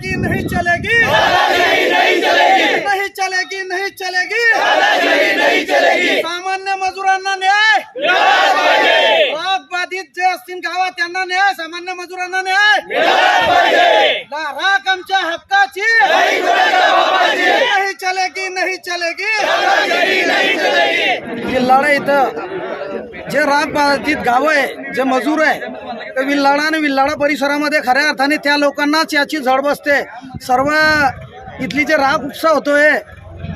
चलेगी नहीं चलेगी। नहीं चलेगी नहीं चलेगी। सामान्य मजुरांना न्याय। राग बाधित जे असतील गावात त्यांना न्याय सामान्य मजुरांना न्याय। राख आमच्या हक्काची। नाही चलेगी नाही चलेगी। लढाई इथं जे राग बाधित गाव आहे जे मजूर आहे ते विल्लाडा आणि विल्लाडा परिसरामध्ये खऱ्या अर्थाने त्या लोकांनाच याची झड बसते. सर्व इथली जे राग उपसा होतोय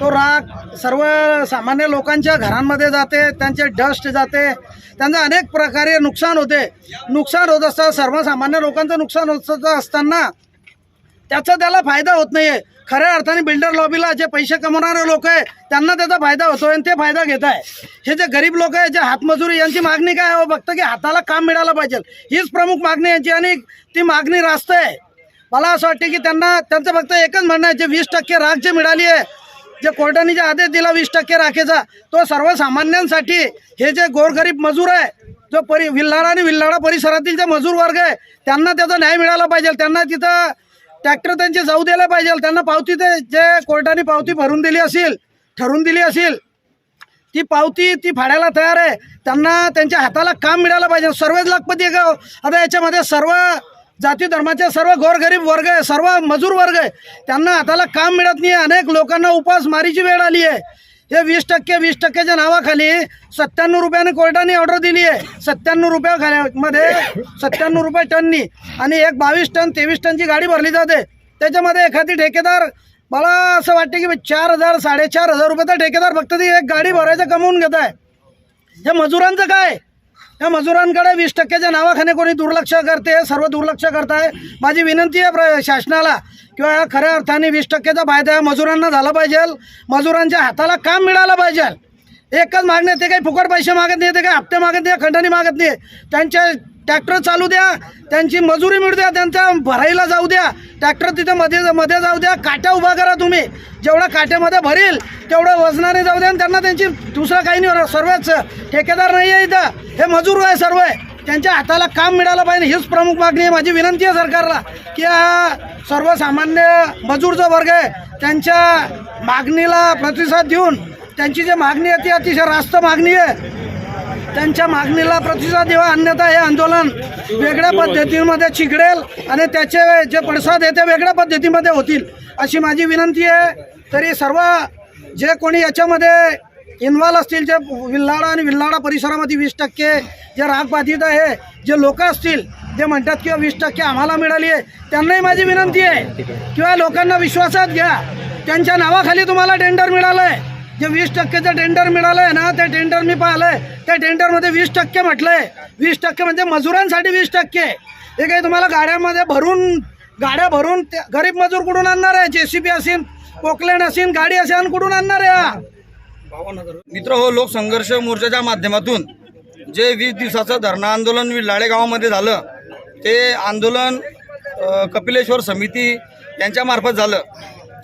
तो राग सर्व सामान्य लोकांच्या घरांमध्ये जाते त्यांचे डस्ट जाते त्यांचं अनेक प्रकारे नुकसान होते. नुकसान होत असतं सर्वसामान्य लोकांचं नुकसान होत असताना त्याचा त्याला फायदा होत नाहीये. खऱ्या अर्थाने बिल्डर लॉबीला जे पैसे कमवणारे लोक आहे त्यांना त्याचा फायदा होतोय आणि ते फायदा घेत आहे हे जे गरीब लोक आहे जे हातमजुरी यांची मागणी काय हो बघतं की हाताला काम मिळालं पाहिजे. हीच प्रमुख मागणी यांची आणि ती मागणी रास्त आहे. मला असं वाटते की त्यांना त्यांचं फक्त एकच म्हणणं आहे जे वीस टक्के राख जे मिळाली आहे जे कोर्टाने जे आदेश दिला वीस टक्के राखेचा तो सर्वसामान्यांसाठी हे जे गोरगरीब मजूर आहे जो परि विल्लाडा आणि विल्हाडा परिसरातील जे मजूर वर्ग आहे त्यांना त्याचा न्याय मिळाला पाहिजे. त्यांना तिथं ट्रॅक्टर त्यांचे जाऊ द्यायला पाहिजे. त्यांना पावती ते जे कोर्टाने पावती भरून दिली असेल ठरवून दिली असेल ती पावती ती फाडायला तयार आहे. त्यांना त्यांच्या हाताला काम मिळालं पाहिजे. सर्वच लखपती आहे आता याच्यामध्ये सर्व जाती धर्माचे सर्व गोरगरीब वर्ग आहे सर्व मजूर वर्ग आहे. त्यांना हाताला काम मिळत नाही अनेक लोकांना उपास मारीची वेळ आली आहे. हे वीस टक्के वीस टक्केच्या नावाखाली सत्त्याण्णव रुपयाने कोर्टाने ऑर्डर दिली आहे. सत्त्याण्णव रुपया खाल्या- मध्ये सत्त्याण्णव रुपये टननी आणि एक बावीस टन तेवीस टनची गाडी भरली जाते. त्याच्यामध्ये एखादी ठेकेदार मला असं वाटते की चार हजार साडेचार हजार रुपयाचा ठेकेदार फक्त ती एक गाडी भरायचं कमवून घेत आहे. हे मजुरांचं काय? या मजुरांकडे वीस टक्क्याच्या नावाखाने कोणी दुर्लक्ष करते सर्व दुर्लक्ष करताय. माझी विनंती आहे प्र शासनाला किंवा या खऱ्या अर्थाने वीस टक्क्याचा फायदा या मजुरांना झाला पाहिजे. मजुरांच्या हाताला काम मिळालं पाहिजे. एकच मागणी ते काही फुकट पैसे मागत नाही ते काही हप्ते मागत नाही खंडणी मागत नाही. त्यांच्या ट्रॅक्टर चालू द्या त्यांची मजुरी मिळू द्या त्यांच्या भराईला जाऊ द्या. ट्रॅक्टर तिथं मध्ये मध्ये जाऊ द्या काट्या उभा करा तुम्ही. जेवढं काट्यामध्ये भरेल तेवढं वजनाने जाऊ द्या आणि त्यांना त्यांची दुसरं काही नाही होणार. सर्वच ठेकेदार नाही आहे इथं. हे मजूर आहे सर्व. आहे त्यांच्या हाताला काम मिळालं पाहिजे हीच प्रमुख मागणी आहे. माझी विनंती आहे सरकारला की हा सर्वसामान्य मजूर जो वर्ग आहे त्यांच्या मागणीला प्रतिसाद देऊन त्यांची जी मागणी आहे ती अतिशय रास्त मागणी आहे. त्यांच्या मागणीला प्रतिसाद द्यावा अन्यथा हे आंदोलन वेगळ्या पद्धतीमध्ये चिघडेल आणि त्याचे जे पडसाद आहे ते वेगळ्या पद्धतीमध्ये होतील अशी माझी विनंती आहे. तरी सर्व जे कोणी याच्यामध्ये इन्व्हॉल्व असतील जे विल्हाडा आणि विल्हाडा परिसरामध्ये वीस टक्के जे राग बाधित आहे जे लोक असतील जे म्हणतात किंवा वीस टक्के आम्हाला मिळाली आहे त्यांनाही माझी विनंती आहे. किंवा लोकांना विश्वासात घ्या. त्यांच्या नावाखाली तुम्हाला टेंडर मिळालं आहे जे वीस टक्केचं टेंडर मिळालं आहे ना ते टेंडर मी पाहिलंय. त्या टेंडरमध्ये वीस टक्के म्हटलंय. वीस टक्के म्हणजे मजुरांसाठी वीस टक्के. हे काही तुम्हाला गाड्यामध्ये भरून गाड्या भरून त्या गरीब मजूर कुठून आणणार आहे? जे सी बी असेल पोकलँड असेल गाडी असेल कुठून आणणार आहे मित्र हो लोकसंघर्ष मोर्चाच्या माध्यमातून जे वीस दिवसाचं धरणं आंदोलन विल्लाळे गावामध्ये झालं ते आंदोलन कपिलेश्वर समिती यांच्यामार्फत झालं.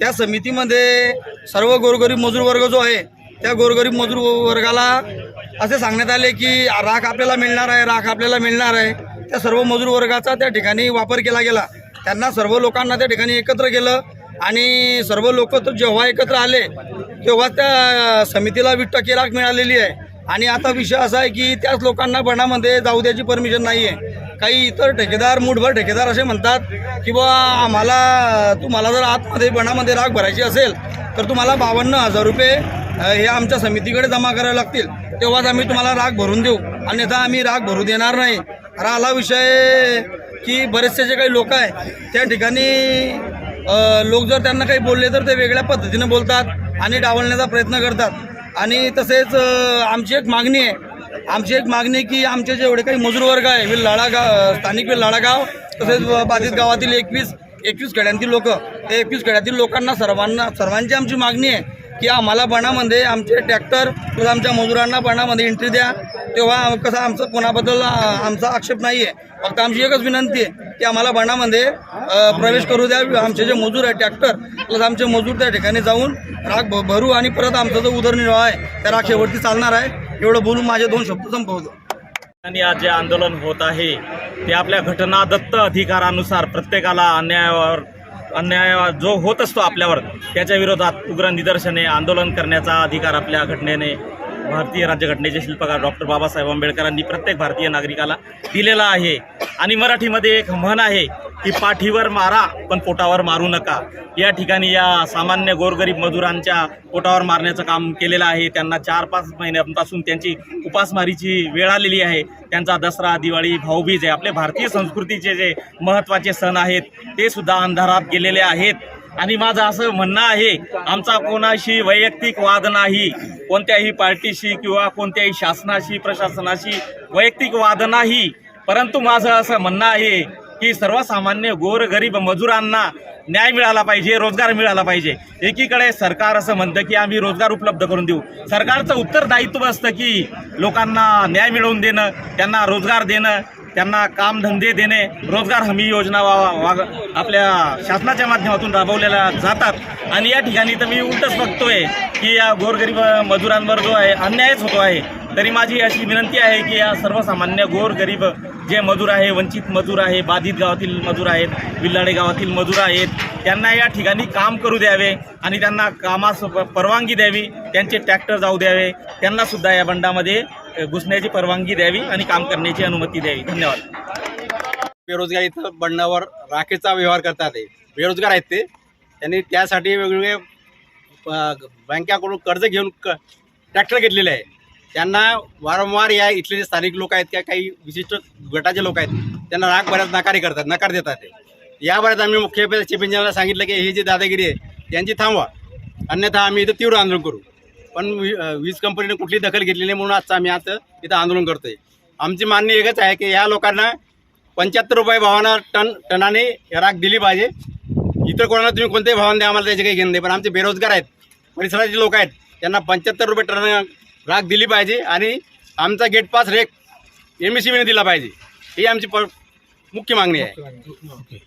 त्या समितीमध्ये सर्व गोरगरीब मजूर वर्ग जो आहे त्या गोरगरीब मजूर वर्गाला असे सांगण्यात आले की राख आपल्याला मिळणार आहे राख आपल्याला मिळणार आहे. त्या सर्व मजूर वर्गाचा त्या ठिकाणी वापर केला गेला. त्यांना सर्व लोकांना त्या ठिकाणी एकत्र केलं आणि सर्व लोक तर जेव्हा एकत्र आले तेव्हा त्या समितीला वीस टक्के राख मिळालेली आहे. आणि आता विषय असा आहे की त्याच लोकांना बनामध्ये जाऊ द्यायची परमिशन नाही आहे काही इतर ठेकेदार मुठभर ठेकेदार असे म्हणतात की बा आम्हाला तुम्हाला जर आतमध्ये बनामध्ये राख भरायची असेल तर तुम्हाला बावन्न हजार रुपये हे आमच्या समितीकडे जमा करावे लागतील. तेव्हाच आम्ही तुम्हाला राख भरून देऊ. अन्यथा आम्ही राख भरू देणार नाही. राहिला विषय की बरेचसे जे काही लोक आहे त्या ठिकाणी लोक जर त्यांना काही बोलले तर ते वेगळ्या पद्धतीनं बोलतात आणि डावलण्याचा प्रयत्न करतात. आणि तसेच आमची एक मागणी आहे आमची एक मागणी की आमचे जेवढे काही मजूर वर्ग आहे विल्लाळा गाव स्थानिक विल्लाळा गाव तसेच बाधित गावातील एकवीस एकवीस खेड्यांतील लोक त्या एकवीस खेड्यातील लोकांना सर्वांना सर्वांची आमची मागणी आहे की आम्हाला बनामध्ये आमचे ट्रॅक्टर किंवा आमच्या मजुरांना बनामध्ये एंट्री द्या. तेव्हा कसं आमचं कोणाबद्दल आमचा आक्षेप नाही आहे फक्त आमची एकच विनंती आहे की आम्हाला बनामध्ये प्रवेश करू द्या. आमचे जे मजूर आहे ट्रॅक्टर प्लस आमचे मजूर त्या ठिकाणी जाऊन राख भ- भरू आणि परत आमचा जो उदरनिर्वाह आहे त्या राखेवरती चालणार आहे. एवढं बोलून माझे दोन शब्द संपवतो आणि आज जे आंदोलन होत आहे ते आपल्या घटना दत्त अधिकारानुसार प्रत्येकाला अन्यायावर अन्याय जो होत असतो आपल्यावर त्याच्या विरोधात उग्र निदर्शने आंदोलन करण्याचा अधिकार आपल्या घटनेने भारतीय राज्यघटनेचे शिल्पकार डॉक्टर बाबासाहेब आंबेडकरांनी प्रत्येक भारतीय नागरिकाला दिलेला आहे. आणि मराठीमध्ये एक म्हण आहे की पाठीवर मारा पण पोटावर मारू नका. या ठिकाणी या सामान्य गोरगरीब मजुरांच्या पोटावर मारण्याचं काम केलेलं आहे. त्यांना चार पाच महिन्यांपासून त्यांची उपासमारीची वेळ आलेली आहे. त्यांचा दसरा दिवाळी भाऊबीज आहे आपले भारतीय संस्कृतीचे जे महत्त्वाचे सण आहेत ते सुद्धा अंधारात गेलेले आहेत. आणि माझं असं म्हणणं आहे आमचा कोणाशी वैयक्तिक वाद नाही. कोणत्याही पार्टीशी किंवा कोणत्याही शासनाशी प्रशासनाशी वैयक्तिक वाद नाही. परंतु माझं असं म्हणणं आहे की सर्वसामान्य गोरगरीब मजुरांना न्याय मिळाला पाहिजे रोजगार मिळाला पाहिजे. एकीकडे सरकार असं म्हणतं की आम्ही रोजगार उपलब्ध करून देऊ. सरकारचं उत्तरदायित्व असतं की लोकांना न्याय मिळवून देणं त्यांना रोजगार देणं त्यांना कामधंदे देणे रोजगार हमी योजना वा आपल्या शासनाच्या माध्यमातून राबवलेल्या जातात. आणि या ठिकाणी तर मी उलटच बघतोय की या गोरगरीब मजुरांवर जो आहे अन्यायच होतो आहे. तरी माझी अशी विनंती आहे की या सर्वसामान्य गोरगरीब जे मजूर आहे वंचित मजूर आहे बाधित गावातील मजूर आहेत विल्लाडे गावातील मजूर आहेत त्यांना या ठिकाणी काम करू द्यावे आणि त्यांना कामास परवानगी द्यावी त्यांचे ट्रॅक्टर जाऊ द्यावे त्यांनासुद्धा या बंडामध्ये घुसण्याची परवानगी द्यावी आणि काम करण्याची अनुमती द्यावी. धन्यवाद. बेरोजगार इथं बंडावर राखेचा व्यवहार करतात बेरोजगार आहेत ते. त्यांनी त्यासाठी वेगवेगळे बँकाकडून कर्ज घेऊन क ट्रॅक्टर घेतलेले आहे. त्यांना वारंवार या इथले जे स्थानिक लोक आहेत किंवा काही विशिष्ट गटाचे लोक आहेत त्यांना राग बऱ्याच नकारी करतात नकार देतात ते. या आम्ही मुख्य चीफ इंजिनियरला सांगितलं की हे जी दादागिरी आहे यांची थांबवा. अन्यथा आम्ही इथं तीव्र आंदोलन करू. पण वी- वीज कंपनीने कुठली दखल घेतली नाही म्हणून आजचं आम्ही आज इथं आंदोलन करतोय. आमची मागणी एकच आहे की या लोकांना पंच्याहत्तर रुपये भावानं टन टनाने राग दिली पाहिजे. इतर कोणाला तुम्ही कोणत्याही भावाने द्या आम्हाला त्याचे काही घेणं नाही. पण आमचे बेरोजगार आहेत परिसराचे लोक आहेत त्यांना पंच्याहत्तर रुपये टन राग दिली पाहिजे आणि आमचा गेट पास रेक एम एस सी दिला पाहिजे. ही आमची प मुख्य मागणी आहे.